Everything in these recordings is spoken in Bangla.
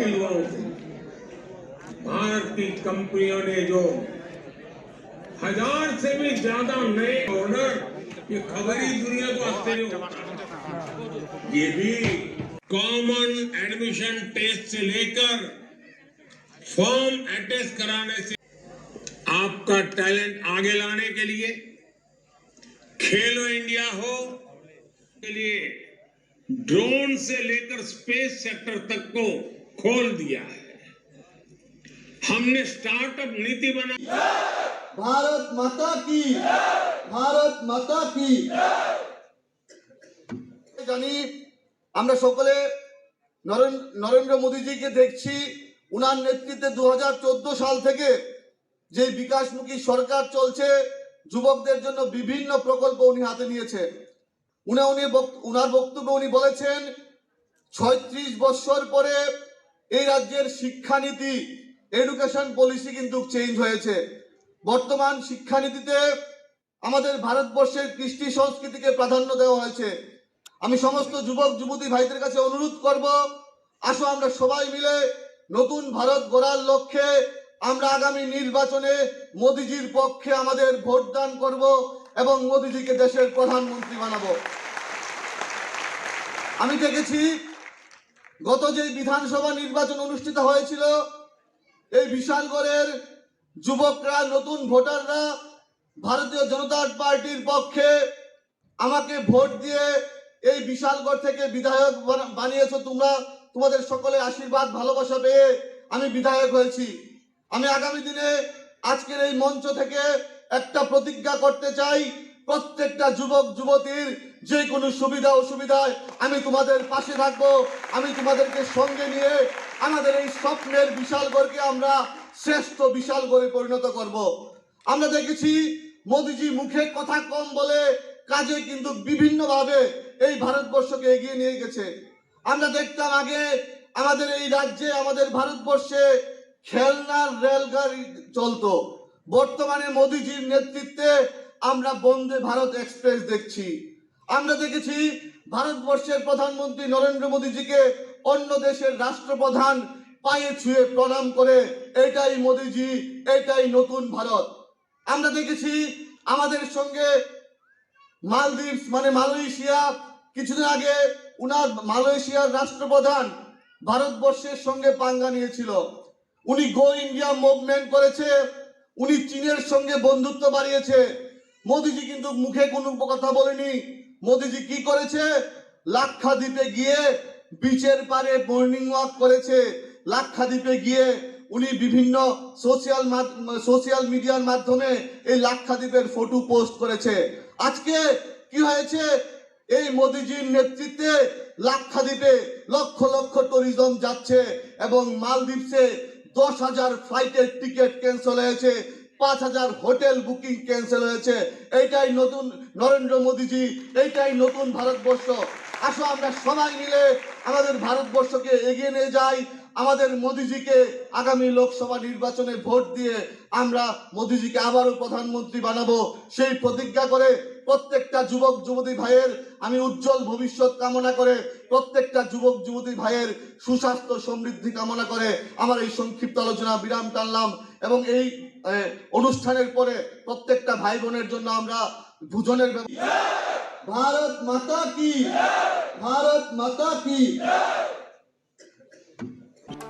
मुश्किलों से भारत की कंपनियों ने जो हज़ार से भी ज़्यादा नए ऑर्डर ये खबर ही दुनिया को आश्चर्य ये भी कॉमन एडमिशन टेस्ट से लेकर फॉर्म अटेस्ट कराने से। आपका टैलेंट आगे लाने के लिए, खेलो इंडिया हो, के लिए ड्रोन से लेकर स्पेस सेक्टर तक को खोल दिया है हमने स्टार्टअप नीति बना ভারত মাতা কি ভারত মাতা কি জানি আমরা সকলে নরেন- নরেন্দ্র মোদীজিকে দেখছি উনার নেতৃত্বে দু সাল থেকে যে বিকাশমুখী সরকার চলছে যুবকদের জন্য বিভিন্ন প্রকল্প উনি হাতে নিয়েছে উনি উনি বক- উনার বক্তব্যে উনি বলেছেন ছয়ত্রিশ বছর পরে এই রাজ্যের শিক্ষানীতি এডুকেশন পলিসি কিন্তু চেঞ্জ হয়েছে। বর্তমান শিক্ষানীতিতে আমাদের ভারতবর্ষের কৃষ্টি সংস্কৃতিকে প্রাধান্য দেওয়া হয়েছে। আমি সমস্ত যুবক, যুবতী ভাইদের কাছে অনুরোধ করব, আসো আমরা সবাই মিলে নতুন ভারত গড়ার লক্ষ্যে আমরা আগামী নির্বাচনে মোদিজির পক্ষে আমাদের ভোট দান করব এবং মোদিজিকে দেশের প্রধানমন্ত্রী বানাবো। আমি দেখেছি গত যে বিধানসভা নির্বাচন অনুষ্ঠিত হয়েছিল, এই বিশালগড়ের যুবকরা, নতুন ভোটাররা ভারতীয় জনতা পার্টির পক্ষে আমাকে ভোট দিয়ে এই বিশালগড় থেকে বিধায়ক বানা- বানিয়েছো তোমরা। তোমাদের সকলের আশীর্বাদ, ভালোবাসা পেয়ে আমি বিধায়ক হয়েছি। আমি আগামী দিনে আজকের এই মঞ্চ থেকে একটা প্রতিজ্ঞা করতে চাই, প্রত্যেকটা যুবক, যুবতীর যে কোনো সুবিধা অসুবিধায় আমি তোমাদের পাশে থাকব। আমি তোমাদেরকে সঙ্গে নিয়ে আমাদের এই স্বপ্নের বিশাল বিশালগড়কে আমরা শ্রেষ্ঠ বিশাল বিশালগড়ে পরিণত করব। আমরা দেখেছি, মোদিজি মুখে কথা কম বলে কাজে কিন্তু বিভিন্নভাবে এই ভারতবর্ষকে এগিয়ে নিয়ে গেছে। আমরা দেখতাম আগে আমাদের এই রাজ্যে, আমাদের ভারতবর্ষে খেলনার রেলগাড়ি চলতো। বর্তমানে মোদিজির নেতৃত্বে আমরা বন্দে ভারত এক্সপ্রেস দেখছি। আমরা দেখেছি ভারতবর্ষের প্রধানমন্ত্রী নরেন্দ্র মোদীজিকে অন্য দেশের রাষ্ট্রপ্রধান পায়ে ছুঁয়ে প্রণাম করে, এটাই মোদিজি, এটাই নতুন ভারত। আমরা দেখেছি আমাদের সঙ্গে মালদ্বীপ মানে মালয়েশিয়া, কিছুদিন আগে উনার মালয়েশিয়ার রাষ্ট্রপ্রধান ভারতবর্ষের সঙ্গে পাঙ্গা নিয়েছিল। উনি গো ইন্ডিয়া মুভমেন্ট করেছে, উনি চীনের সঙ্গে বন্ধুত্ব বাড়িয়েছে। মোদিজি কিন্তু মুখে কোনো কথা বলেনি। মোদিজি কি করেছে? লাক্ষাদ্বীপে গিয়ে বিচের পারে মর্নিং ওয়াক করেছে। লাক্ষাদ্বীপে গিয়ে উনি বিভিন্ন সোশ্যাল সোশ্যাল মিডিয়ার মাধ্যমে এই লাক্ষাদ্বীপের ফটো পোস্ট করেছে। আজকে কি হয়েছে? এই মোদিজির নেতৃত্বে লাক্ষাদ্বীপে লক্ষ লক্ষ ট্যুরিজম যাচ্ছে এবং মালদ্বীপসে দশ হাজার ফ্লাইটের টিকিট ক্যান্সেল হয়েছে। পাঁচ হাজার হোটেল বুকিং ক্যান্সেল হয়েছে। এইটাই নতুন নরেন্দ্র মোদীজি, এইটাই নতুন ভারতবর্ষ। আসো আমরা সবাই মিলে আমাদের ভারতবর্ষকে এগিয়ে নিয়ে যাই। আমাদের মোদিজিকে আগামী লোকসভা নির্বাচনে ভোট দিয়ে আমরা মোদিজিকে আবারও প্রধানমন্ত্রী বানাবো। সেই প্রতিজ্ঞা করে প্রত্যেকটা যুবক, যুবতী ভাইয়ের আমি উজ্জ্বল ভবিষ্যৎ কামনা করে প্রত্যেকটা যুবক, যুবতী ভাইয়ের সুস্বাস্থ্য সমৃদ্ধি কামনা করে আমার এই সংক্ষিপ্ত আলোচনা বিরাম টানলাম এবং এই অনুষ্ঠানের পরে প্রত্যেকটা ভাই বোনের জন্য আমরা ভোজনের ভারত মাতা কি? ভারত মাতা কি?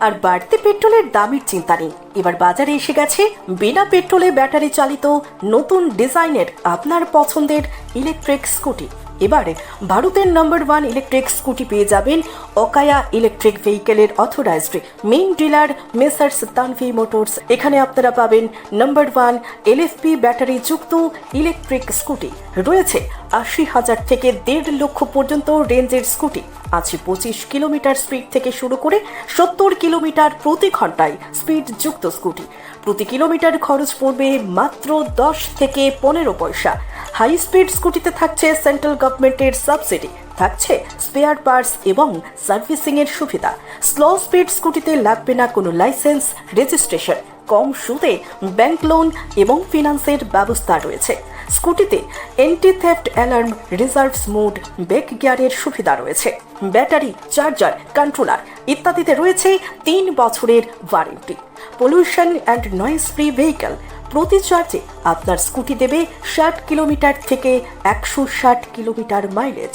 আর বাড়তি পেট্রোলের দামের চিন্তা নেই। এবার বাজারে এসে গেছে বিনা পেট্রোলে ব্যাটারি চালিত নতুন ডিজাইনের আপনার পছন্দের ইলেকট্রিক স্কুটি এবারে ভারতের নাম্বার ওয়ান ইলেকট্রিক স্কুটি পেয়ে যাবেন Okaya electric ভেহিকেলের authorized main dealer Messrs Tanvi motors এখানে আপনারা পাবেন নাম্বার ওয়ান এলএফপি ব্যাটারি যুক্ত ইলেকট্রিক স্কুটি রয়েছে আশি হাজার থেকে দেড় লক্ষ পর্যন্ত রেঞ্জের স্কুটি আছে পঁচিশ কিলোমিটার স্পিড থেকে শুরু করে সত্তর কিলোমিটার প্রতি ঘন্টায় স্পিড যুক্ত স্কুটি। প্রতি কিলোমিটার খরচ পড়বে মাত্র দশ থেকে পনেরো পয়সা। হাই স্পিড স্কুটিতে থাকছে সেন্ট্রাল গভর্নমেন্টের সাবসিডি। থাকছে স্পেয়ার পার্টস এবং সার্ভিসিং এর সুবিধা। স্লো স্পিড স্কুটিতে লাগবে না কোনো লাইসেন্স, রেজিস্ট্রেশন। কম সুদে ব্যাংক লোন এবং ফিনান্সের ব্যবস্থা রয়েছে। স্কুটিতে anti theft alarm reverse mode back গিয়ারের সুবিধা রয়েছে। ব্যাটারি চার্জার কন্ট্রোলার ইত্যাদিতে রয়েছে তিন বছরের warranty pollution and noise free vehicle প্রতি চার্জে আপনার স্কুটি দেবে ষাট কিলোমিটার থেকে একশো ষাট কিলোমিটার মাইলেজ